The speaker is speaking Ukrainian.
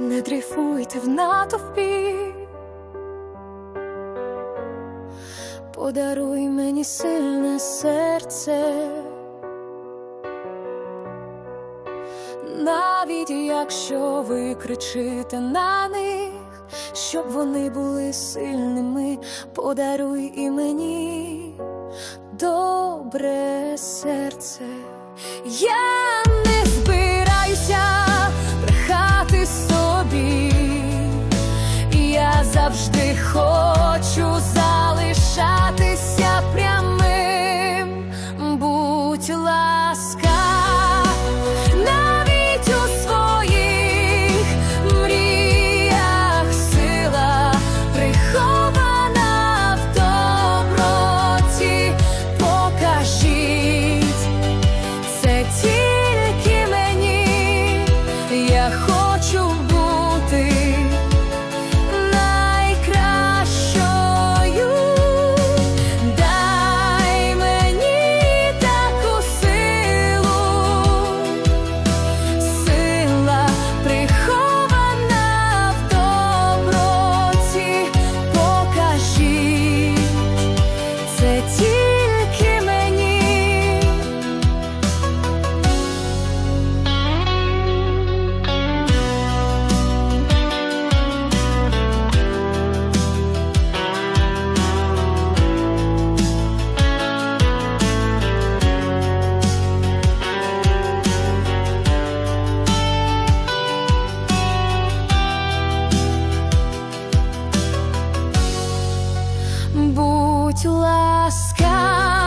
не дрейфуйте в натовпі. Подаруй мені сильне серце, навіть якщо ви кричите на них, щоб вони були сильними, подаруй і мені добре серце. Я будь ласка.